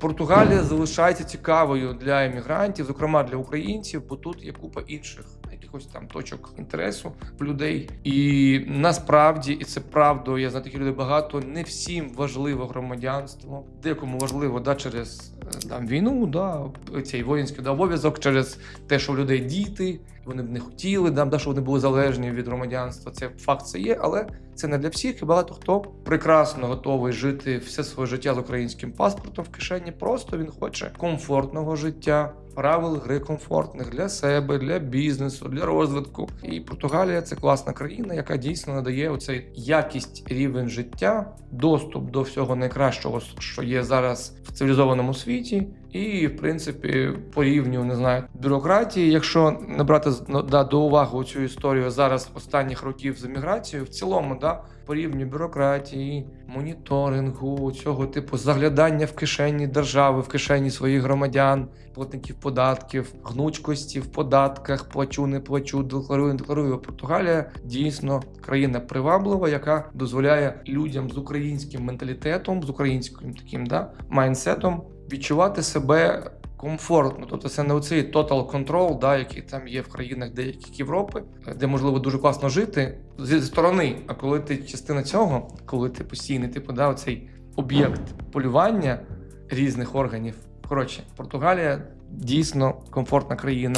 Португалія залишається цікавою для емігрантів, зокрема для українців, бо тут є купа інших якихось там точок інтересу в людей. І насправді, і це правда, я знаю таких людей багато. Не всім важливо громадянство, декому важливо да, через е, там, війну, да, цей воїнський да, обов'язок, через те, що у людей діти, вони б не хотіли, да, щоб вони були залежні від громадянства. Це факт це є, але це не для всіх. І багато хто прекрасно готовий жити все своє життя з українським паспортом в кишені. Просто він хоче комфортного життя, правил гри комфортних для себе, для бізнесу, для розвитку. І Португалія це класна країна, яка дійсно надає оцей якість рівень життя, доступ до всього найкращого, що є зараз в цивілізованому світі. І, в принципі, по рівню не знаю бюрократії, якщо не брати ну, да, до уваги цю історію зараз останніх років з еміграцією, в цілому, да, по рівню бюрократії, моніторингу, цього типу заглядання в кишені держави, в кишені своїх громадян, платників податків, гнучкості в податках, плачу, не плачу, декларую, не декларую. Португалія дійсно країна приваблива, яка дозволяє людям з українським менталітетом, з українським таким да, майнсетом відчувати себе комфортно. Тобто це не оцей total control, да, який там є в країнах деяких Європи, де можливо дуже класно жити зі сторони. А коли ти частина цього, коли ти постійний, типу, да, оцей об'єкт полювання різних органів. Коротше, Португалія дійсно комфортна країна.